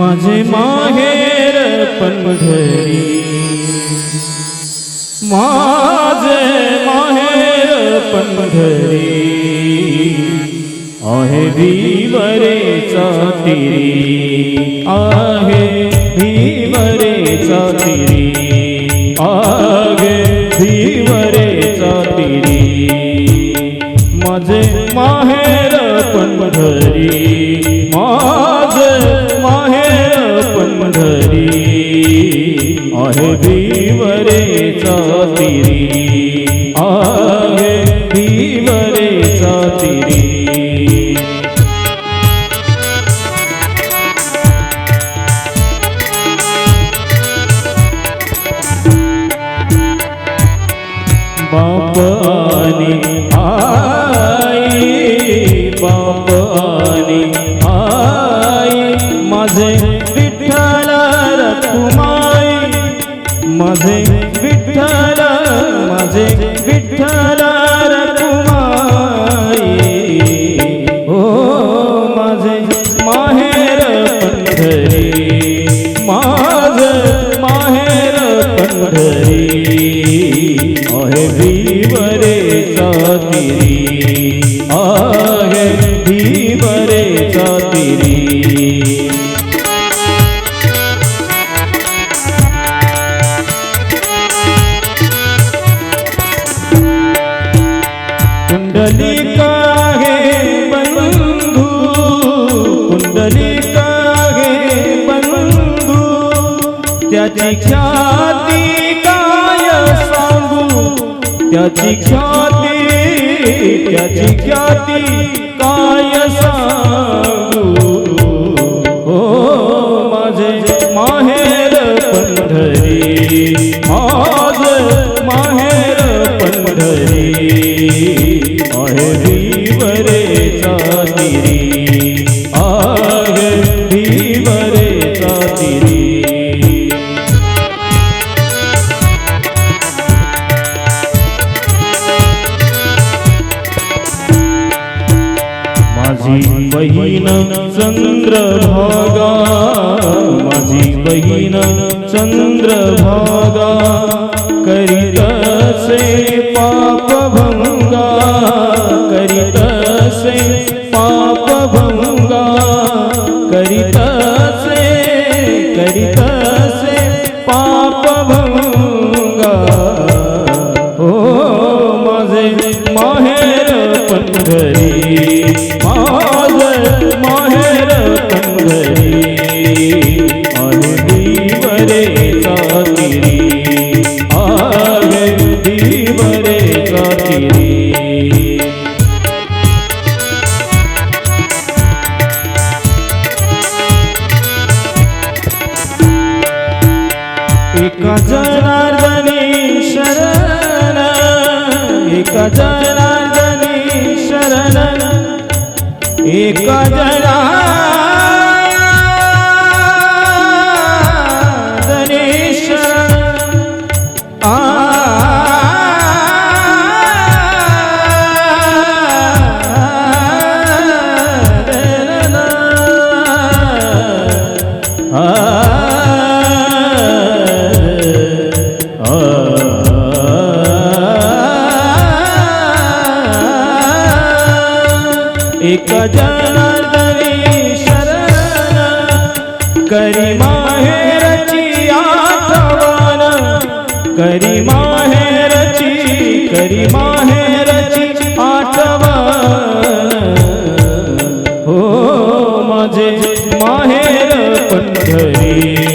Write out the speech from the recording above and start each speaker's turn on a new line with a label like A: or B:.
A: मज़े माहेर पंढरी माझे माहेर पंढरी आहे भीवरेचा तिरी आहे भीवरेचा तिरी पंढरी माझे माहेर पंढरी आहे भीवरेचा तिरी. आणि आई माझे विठ्ठल रखुमाई. माझे विठ्ठल माझे विठ्ठल रखुमाई. हो माझे त्याची ख्याती काय सांगू? त्याची ख्याती त्याची ख्याती काय सांगू? हो माझे माहेर पंढरी બહીન ચંદ્ર ભાગા માજી બહીન ચંદ્ર ભાગા કરી છે एका एक जनार्दनी शरण। करी माहेरची आठवण करी माहेरची करी माहेरची आठवण। हो माझे माहेर पंढरी।